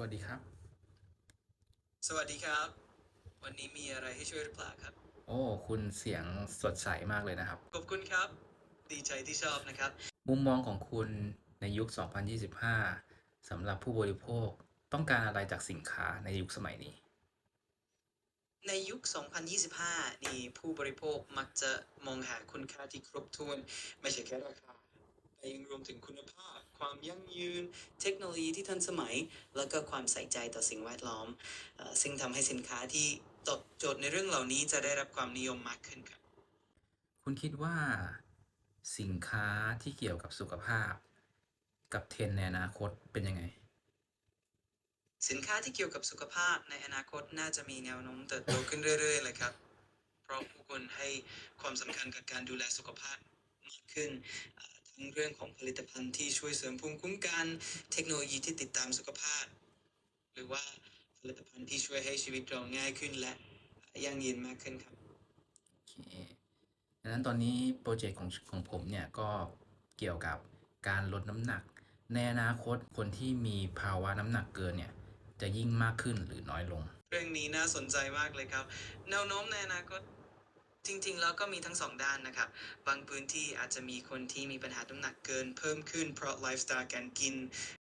วัสดีครับ สวัสดีครับ วันนี้มีอะไรให้ช่วยหรือเปล่าครับ โอ้ คุณเสียงสดใสมากเลยนะครับ ขอบคุณครับ ดีใจที่ชอบนะครับ มุมมองของคุณในยุค 2025สำหรับผู้บริโภคต้องการอะไรจากสินค้าในยุคสมัยนี้ ในยุค 2025 นี่ผู้บริโภคมักจะมองหาคุณค่าที่ครบถ้วน ไม่ใช่แค่ราคาแต่ยั งรวมถึงคุณภาพ ความยั่งยืน เทคโนโลยีที่ทันสมัย แล้วก็ความใส่ใจต่อสิ่งแวดล้อมเอ่อซึ่งทำให้สินค้าที่ตอบโจทย์ในเรื่องเหล่านี้จะได้รับความนิยมมากขึ้นครับคุณคิดว่าสินค้าที่เกี่ยวกับสุขภาพ กับเทรนด์ในอนาคตเป็นยังไง สินค้าที่เกี่ยวกับสุขภาพในอนาคตน่าจะมีแนวโน้มเติบโตขึ้นเรื่อยๆเลยครับ เพราะผู้คนให้ความสำคัญกับการดูแลสุขภาพมากขึ้นเอ่อ ทั้งเรื่องของผลิตภัณฑ์ที่ช่วยเสริมภูมิคุ้มกันเทคโนโลยีที่ติดตามสุขภาพ หรือว่าผลิตภัณฑ์ที่ช่วยให้ชีวิตเราง่ายขึ้นและยั่งยืนมากขึ้นครับโอเคดังนั้นตอนนี้โปรเจกต์ของของผมเนี่ยก็เกี่ยวกับการลดน้ำหนัก ในอนาคตคนที่มีภาวะน้ำหนักเกินเนี่ยจะยิ่งมากขึ้นหรือน้อยลง เรื่องนี้น่าสนใจมากเลยครับแนวโน้มในอนาคต จริง ๆ แล้วก็มีทั้งสองด้านนะครับ บางพื้นที่อาจจะมีคนที่มีปัญหาน้ำหนักเกินเพิ่มขึ้นเพราะไลฟ์สไตล์การกิน